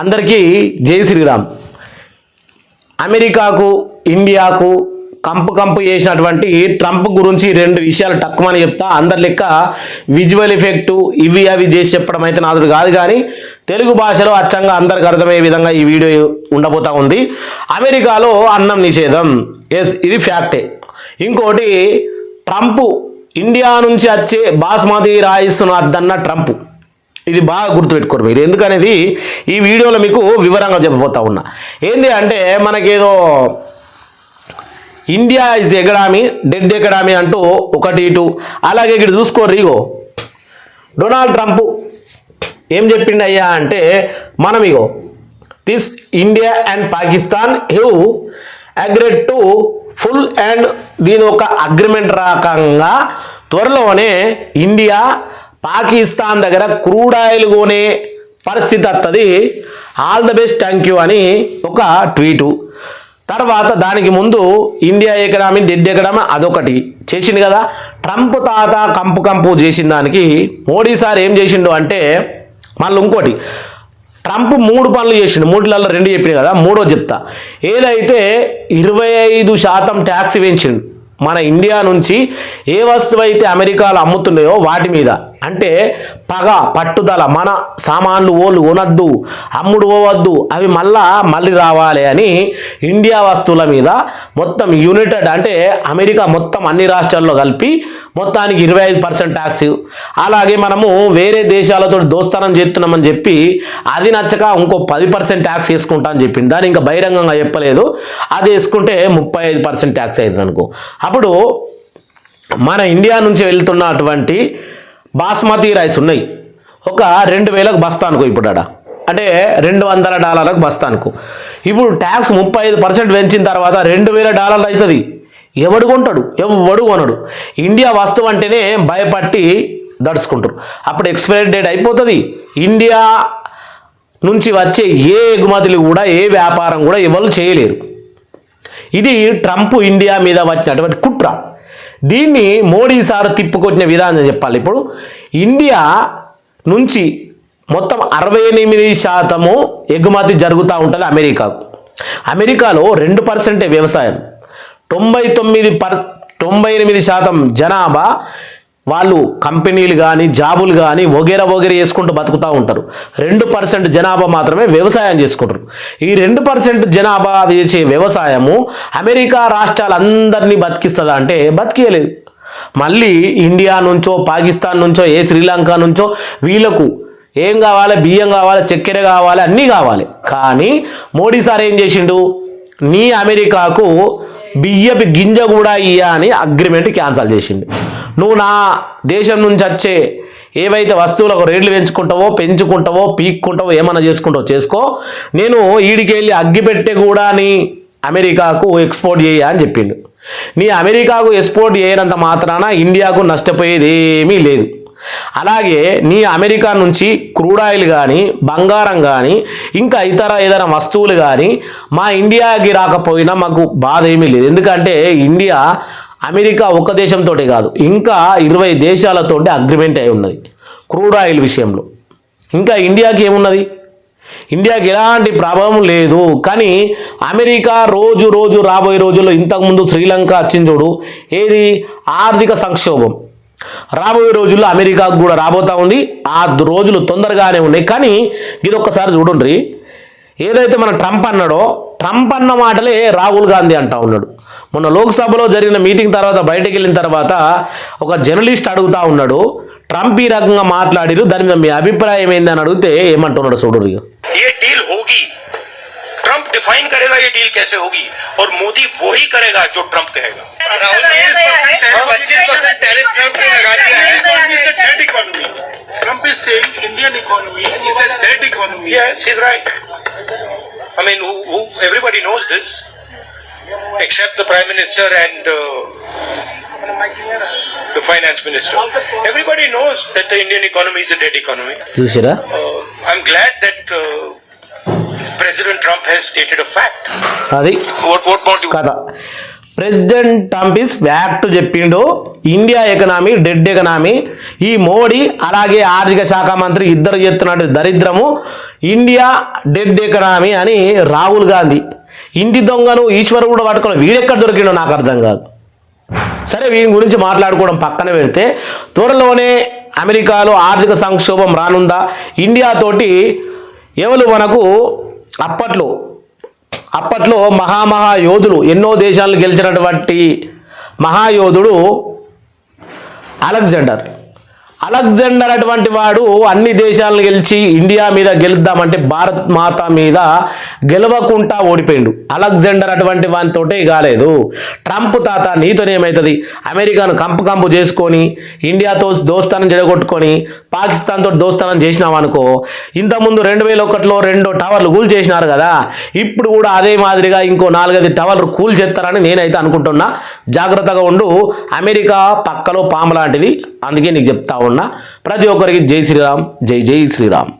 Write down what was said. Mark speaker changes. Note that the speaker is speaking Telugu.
Speaker 1: అందరికీ జై శ్రీరామ్. అమెరికాకు ఇండియాకు కంపు కంపు చేసినటువంటి ట్రంప్ గురించి రెండు విషయాలు తక్కువని చెప్తా. అందరి లెక్క విజువల్ ఎఫెక్ట్ ఇవి అవి చేసి చెప్పడం అయితే నాదుడు కాదు కానీ తెలుగు భాషలో అచ్చంగా అందరికి అర్థమయ్యే విధంగా ఈ వీడియో ఉండబోతా ఉంది. అమెరికాలో అన్నం నిషేధం. ఎస్ ఇది ఫ్యాక్టే. ఇంకోటి ట్రంప్ ఇండియా నుంచి వచ్చే బాస్మతి రాయిస్ను అద్దన్న ట్రంప్. ఇది బాగా గుర్తుపెట్టుకోరు మీరు. ఎందుకనేది ఈ వీడియోలో మీకు వివరంగా చెప్పబోతా ఉన్నా. ఏంది అంటే మనకేదో India is economy dead economy అంటూ ఒకటి ఇటు అలాగే ఇక్కడ చూసుకోర్రు ఇగో. డొనాల్డ్ ట్రంప్ ఏం చెప్పిండు అయ్యా అంటే మనం ఇగో this India and Pakistan who agreed to full and దీని ఒక అగ్రిమెంట్ రకంగా త్వరలోనే ఇండియా పాకిస్తాన్ దగ్గర క్రూడ్ ఆయిల్ కొనే పరిస్థితి వస్తుంది all the best thank you అని ఒక ట్వీటు తర్వాత దానికి ముందు ఇండియా ఎకనామీ డెడ్ ఎకనామీ అదొకటి చేసిండు కదా. ట్రంప్ తాత కంపు కంపు చేసిన దానికి మోడీ సార్ ఏం చేసిండు అంటే మళ్ళీ ఇంకోటి. ట్రంప్ మూడు పనులు చేసిండు. మూడులలో రెండు చెప్పిన కదా మూడో చెప్తా. ఏదైతే ఇరవై ఐదు శాతం ట్యాక్స్ పెంచిండు మన ఇండియా నుంచి ఏ వస్తువు అయితే అమెరికాలో అమ్ముతున్నాయో వాటి మీద అంటే పగ పట్టుదల మన సామాన్లు ఓళ్ళు కొనద్దు అమ్ముడు పోవద్దు అవి మళ్ళా మళ్ళీ రావాలి అని ఇండియా వస్తువుల మీద మొత్తం యునైటెడ్ అంటే అమెరికా మొత్తం అన్ని రాష్ట్రాల్లో కలిపి మొత్తానికి ఇరవై ఐదు పర్సెంట్ ట్యాక్స్. అలాగే మనము వేరే దేశాలతో దోస్తానం చేస్తున్నామని చెప్పి అది నచ్చక ఇంకో పది పర్సెంట్ ట్యాక్స్ వేసుకుంటా అని చెప్పింది. దాన్ని ఇంకా బహిరంగంగా చెప్పలేదు. అది వేసుకుంటే ముప్పై ఐదు పర్సెంట్ ట్యాక్స్ అవుతుంది అనుకో అప్పుడు మన ఇండియా నుంచి వెళ్తున్నటువంటి బాస్మతి రైస్ ఉన్నాయి. ఒక రెండు వేలకు బస్తా అనుకో ఇప్పుడు ఆడ. అంటే రెండు వందల డాలర్లకు బస్తా అనుకో. ఇప్పుడు ట్యాక్స్ ముప్పై ఐదు పర్సెంట్ పెంచిన తర్వాత రెండు వేల డాలర్లు అవుతుంది. ఎవడు కొంటాడు? ఎవడు కొనడు. ఇండియా వస్తువు అంటేనే భయపట్టి దడుచుకుంటారు. అప్పుడు ఎక్స్పైరీ డేట్ అయిపోతుంది. ఇండియా నుంచి వచ్చే ఏ ఎగుమతులు కూడా ఏ వ్యాపారం కూడా ఎవరు చేయలేరు. ఇది ట్రంప్ ఇండియా మీద వచ్చినటువంటి కుట్ర. దీన్ని మోడీ సార్ తిప్పుకొట్టిన విధానం చెప్పాలి. ఇప్పుడు ఇండియా నుంచి మొత్తం అరవై ఎనిమిది శాతము ఎగుమతి జరుగుతూ ఉంటుంది అమెరికాకు. అమెరికాలో రెండు పర్సెంటే వ్యవసాయం. తొంభై తొమ్మిది పర్ తొంభై ఎనిమిది శాతం జనాభా వాళ్ళు కంపెనీలు కానీ జాబులు కానీ వగేరా వగేరా చేసుకుంటూ బతుకుతూ ఉంటారు. రెండు పర్సెంట్ జనాభా మాత్రమే వ్యవసాయం చేసుకుంటారు. ఈ రెండు పర్సెంట్ జనాభా చేసే వ్యవసాయము అమెరికా రాష్ట్రాలందరినీ బతికిస్తుందా అంటే బతికేయలేదు. మళ్ళీ ఇండియా నుంచో పాకిస్తాన్ నుంచో ఏ శ్రీలంక నుంచో వీళ్ళకు ఏం కావాలి? బియ్యం కావాలి చక్కెర కావాలి అన్నీ కావాలి. కానీ మోడీ సార్ ఏం చేసిండు? నీ అమెరికాకు బియ్యపు గింజ కూడా ఇయ్య అని అగ్రిమెంట్ క్యాన్సల్ చేసిండు. నువ్వు నా దేశం నుంచి వచ్చే ఏవైతే వస్తువులకు రేట్లు పెంచుకుంటావో పెంచుకుంటావో పీక్కుంటావో ఏమన్నా చేసుకుంటావో చేసుకో. నేను ఈడికెళ్ళి అగ్గిపెట్టె కూడా నీ అమెరికాకు ఎక్స్పోర్ట్ చేయ అని చెప్పిండు. నీ అమెరికాకు ఎక్స్పోర్ట్ చేయనంత మాత్రాన ఇండియాకు నష్టపోయేది ఏమీ లేదు. అలాగే నీ అమెరికా నుంచి క్రూడ్ ఆయిల్ కానీ బంగారం కానీ ఇంకా ఇతర ఏదైనా వస్తువులు కానీ మా ఇండియాకి రాకపోయినా మాకు బాధ ఏమీ లేదు. ఎందుకంటే ఇండియా అమెరికా ఒక దేశంతోటే కాదు ఇంకా ఇరవై దేశాలతో అగ్రిమెంట్ అయి ఉన్నది. క్రూడ్ ఆయిల్ విషయంలో. ఇంకా ఇండియాకి ఏమున్నది? ఇండియాకి ఎలాంటి ప్రభావం లేదు. కానీ అమెరికా రోజు రోజు రాబోయే రోజుల్లో ఇంతకుముందు శ్రీలంక వచ్చింది చూడు ఏది? ఆర్థిక సంక్షోభం. రాబోయే రోజుల్లో అమెరికాకు కూడా రాబోతా ఉంది. ఆ రోజులు తొందరగానే ఉన్నాయి. కానీ ఇది ఒక్కసారి చూడండి. ఏదైతే మన ట్రంప్ అన్నాడో ట్రంప్ అన్న మాటలే రాహుల్ గాంధీ అంటా ఉన్నాడు మొన్న లోక్సభలో జరిగిన మీటింగ్ తర్వాత బయటకు వెళ్ళిన తర్వాత ఒక జర్నలిస్ట్ అడుగుతా ఉన్నాడు ట్రంప్ ఈ రకంగా మాట్లాడిరు దాని మీద మీ అభిప్రాయం ఏంది అని అడిగితే ఏమంటున్నాడు చూడరు ఇక.
Speaker 2: ये डील होगी ट्रंप डिफाइन करेगा ये डील कैसे होगी और मोदी वो ही करेगा जो ट्रंप कहेगा
Speaker 3: पच्चीस परसेंट टैरिफ ट्रंप ने लगा दिया है economy is a dead economy. Trump is
Speaker 2: I mean, who, who, everybody knows this, except the prime minister and uh, the finance minister. Everybody knows that the Indian economy is a dead economy. Uh, I'm glad that uh, President Trump has stated a fact.
Speaker 1: అది
Speaker 2: What, what more do you
Speaker 1: president Trump is fact చెప్పిండు. India economy dead economy. ఈ మోడీ అలాగే ఆర్థిక శాఖ మంత్రి ఇద్దరు చెప్తున్నట్టు దరిద్రము. ఇండియా డెడ్ ఎకనామీ అని రాహుల్ గాంధీ. ఇంటి దొంగను ఈశ్వరు కూడా పట్టుకుని వీడెక్కడ దొరికిండో నాకు అర్థం కాదు. సరే వీని గురించి మాట్లాడుకోవడం పక్కన పెడితే త్వరలోనే అమెరికాలో ఆర్థిక సంక్షోభం రానుందా? ఇండియాతోటి ఎవరు మనకు అప్పట్లో అప్పట్లో మహామహా యోధులు ఎన్నో దేశాలను గెలిచినటువంటి మహాయోధుడు అలెగ్జాండర్. అలెగ్జాండర్ అటువంటి వాడు అన్ని దేశాలను గెలిచి ఇండియా మీద గెలుద్దామంటే భారత్ మాత మీద గెలవకుండా ఓడిపోయిండు. అలెగ్జాండర్ అటువంటి వానితోటే కాలేదు ట్రంప్ తాత నీతోనేమవుతుంది అమెరికాను కంపు కంపు చేసుకొని ఇండియాతో దోస్తానం చెడగొట్టుకొని పాకిస్తాన్తో దోస్తానం చేసినాం అనుకో ఇంతకుముందు రెండు వేల ఒకటిలో రెండు టవర్లు కూల్ చేసినారు కదా ఇప్పుడు కూడా అదే మాదిరిగా ఇంకో నాలుగైదు టవర్లు కూల్ చేస్తారని నేనైతే అనుకుంటున్నా. జాగ్రత్తగా ఉండు. అమెరికా పక్కలో పాము లాంటిది. అందుకే నీకు చెప్తా ఉన్నా. ప్రతి ఒక్కరికి జై శ్రీరామ్ జై జై శ్రీరామ్.